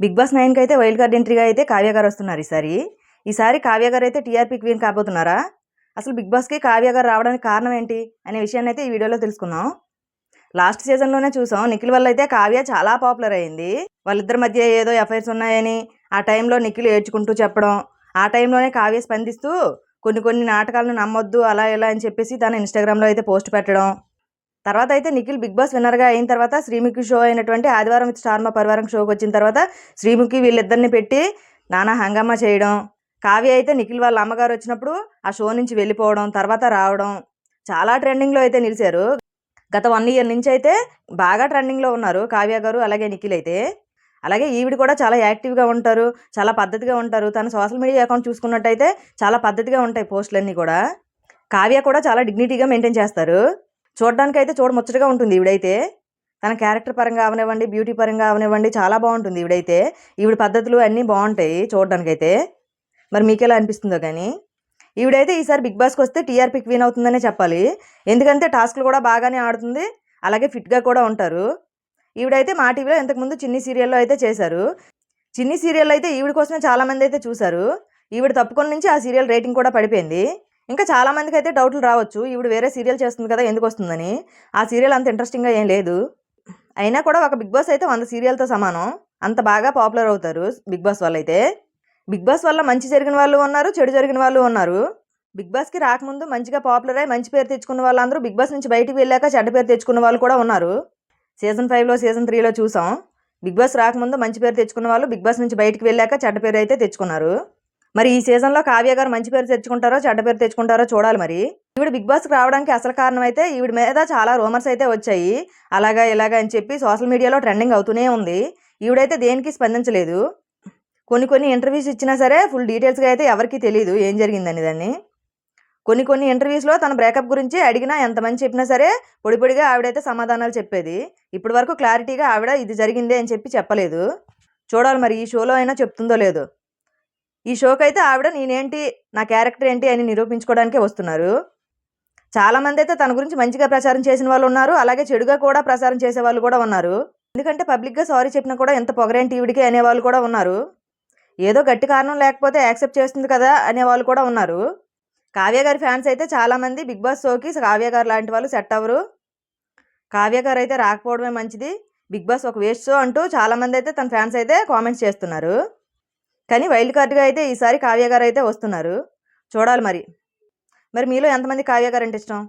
Big boss నైన్కి అయితే wild card ఎంట్రీగా అయితే కావ్య గారు వస్తున్నారు ఈసారి. ఈసారి కావ్య గారు అయితే టీఆర్పీ క్వీన్ కాబోతున్నారా? అసలు బిగ్ బాస్కి కావ్య గారు రావడానికి కారణం ఏంటి అనే విషయాన్ని అయితే ఈ వీడియోలో తెలుసుకుందాం. లాస్ట్ సీజన్లోనే చూసాం. నిఖిల్ వల్ల అయితే కావ్య చాలా పాపులర్ అయింది. వాళ్ళిద్దరి మధ్య ఏదో ఎఫైర్స్ ఉన్నాయని ఆ టైంలో నిఖిల్ ఏడ్చుకుంటూ చెప్పడం ఆ టైంలోనే కావ్య స్పందిస్తూ కొన్ని కొన్ని నాటకాలను నమ్మొద్దు అలా ఇలా అని చెప్పేసి తన ఇన్స్టాగ్రామ్లో అయితే పోస్ట్ పెట్టడం తర్వాత అయితే నిఖిల్ బిగ్ బాస్ విన్నర్గా అయిన తర్వాత శ్రీముఖి షో అయినటువంటి ఆదివారం స్టార్మ పరివారం షోకి వచ్చిన తర్వాత శ్రీముఖి వీళ్ళిద్దరిని పెట్టి నానా హంగామా చేయడం. కావ్య అయితే నిఖిల్ వాళ్ళ అమ్మగారు వచ్చినప్పుడు ఆ షో నుంచి వెళ్ళిపోవడం తర్వాత రావడం. చాలా ట్రెండింగ్లో అయితే నిలిచారు. గత వన్ ఇయర్ నుంచి అయితే బాగా ట్రెండింగ్లో ఉన్నారు కావ్య గారు అలాగే నిఖిల్ అయితే. అలాగే ఈవిడ కూడా చాలా యాక్టివ్గా ఉంటారు చాలా పద్ధతిగా ఉంటారు. తన సోషల్ మీడియా అకౌంట్ చూసుకున్నట్టయితే చాలా పద్ధతిగా ఉంటాయి పోస్టులన్నీ కూడా. కావ్య కూడా చాలా డిగ్నిటీగా మెయింటైన్ చేస్తారు. చూడడానికి అయితే చూడముచ్చటగా ఉంటుంది ఈవిడైతే. తన క్యారెక్టర్ పరంగా అవనివ్వండి బ్యూటీ పరంగా అవనివ్వండి చాలా బాగుంటుంది ఈవిడైతే. ఈవిడ పద్ధతులు అన్నీ బాగుంటాయి చూడడానికైతే. మరి మీకు ఎలా అనిపిస్తుందో కానీ? ఈవిడైతే ఈసారి బిగ్ బాస్కి వస్తే టీఆర్పీ క్వీన్ అవుతుందనే చెప్పాలి. ఎందుకంటే టాస్క్లు కూడా బాగానే ఆడుతుంది అలాగే ఫిట్గా కూడా ఉంటారు. ఈవిడైతే మా టీవీలో ఇంతకుముందు చిన్ని సీరియల్లో అయితే చేశారు. చిన్ని సీరియల్ అయితే ఈవిడ కోసమే చాలామంది అయితే చూశారు. ఈవిడ తప్పుకొని నుంచి ఆ సీరియల్ రేటింగ్ కూడా పడిపోయింది. ఇంకా చాలా మందికి అయితే డౌట్లు రావచ్చు. ఇప్పుడు వేరే సీరియల్ చేస్తుంది కదా ఎందుకు వస్తుందని. ఆ సీరియల్ అంత ఇంట్రెస్టింగ్గా ఏం లేదు. అయినా కూడా ఒక బిగ్ బాస్ అయితే వంద సీరియల్తో సమానం. అంత బాగా పాపులర్ అవుతారు బిగ్ బాస్ వల్ల అయితే బిగ్ బాస్ వల్ల మంచి జరిగిన వాళ్ళు ఉన్నారు చెడు జరిగిన వాళ్ళు ఉన్నారు. బిగ్ బాస్కి రాకముందు మంచిగా పాపులర్ అయి మంచి పేరు తెచ్చుకున్న వాళ్ళందరూ బిగ్ బాస్ నుంచి బయటికి వెళ్ళాక చెడ్డ పేరు తెచ్చుకున్న వాళ్ళు కూడా ఉన్నారు. సీజన్ ఫైవ్లో సీజన్ త్రీలో చూసాం. బిగ్ బాస్ రాకముందు మంచి పేరు తెచ్చుకున్న వాళ్ళు బిగ్ బాస్ నుంచి బయటికి వెళ్ళాక చెడ్డ పేరు అయితే తెచ్చుకున్నారు. మరి ఈ సీజన్లో కావ్య గారు మంచి పేరు తెచ్చుకుంటారో చెడ్డ పేరు తెచ్చుకుంటారో చూడాలి మరి. ఈవిడ బిగ్ బాస్కి రావడానికి అసలు కారణం అయితే ఈవిడ మీద చాలా రూమర్స్ అయితే వచ్చాయి. అలాగా ఇలాగా అని చెప్పి సోషల్ మీడియాలో ట్రెండింగ్ అవుతూనే ఉంది. ఈవిడైతే దేనికి స్పందించలేదు. కొన్ని కొన్ని ఇంటర్వ్యూస్ ఇచ్చినా సరే ఫుల్ డీటెయిల్స్గా అయితే ఎవరికీ తెలియదు ఏం జరిగిందని దాన్ని. కొన్ని కొన్ని ఇంటర్వ్యూస్లో తన బ్రేకప్ గురించి అడిగినా ఎంతమంది చెప్పినా సరే పొడి పొడిగా ఆవిడైతే సమాధానాలు చెప్పేది. ఇప్పటి వరకు క్లారిటీగా ఆవిడ ఇది జరిగిందే అని చెప్పి చెప్పలేదు. చూడాలి మరి ఈ షోలో అయినా చెప్తుందో లేదో. ఈ షోకి అయితే ఆవిడ నేనేంటి నా క్యారెక్టర్ ఏంటి అని నిరూపించుకోవడానికే వస్తున్నారు. చాలామంది అయితే తన గురించి మంచిగా ప్రచారం చేసిన వాళ్ళు ఉన్నారు అలాగే చెడుగా కూడా ప్రచారం చేసే వాళ్ళు కూడా ఉన్నారు. ఎందుకంటే పబ్లిక్గా సారీ చెప్పినా కూడా ఎంత పొగరేంటి ఈవిడికి అనేవాళ్ళు కూడా ఉన్నారు. ఏదో గట్టి కారణం లేకపోతే యాక్సెప్ట్ చేస్తుంది కదా అనేవాళ్ళు కూడా ఉన్నారు. కావ్య గారి ఫ్యాన్స్ అయితే చాలామంది బిగ్ బాస్ షోకి కావ్య గారు లాంటి వాళ్ళు సెట్ అవ్వరు. కావ్య గారు అయితే రాకపోవడమే మంచిది. బిగ్ బాస్ ఒక వేస్ట్ షో అంటూ చాలామంది అయితే తన ఫ్యాన్స్ అయితే కామెంట్స్ చేస్తున్నారు. కానీ వైల్డ్ కార్డ్గా అయితే ఈసారి కావ్య గారు అయితే వస్తున్నారు. చూడాలి మరి. మరి మీలో ఎంతమంది కావ్య గారు అంటే ఇష్టం?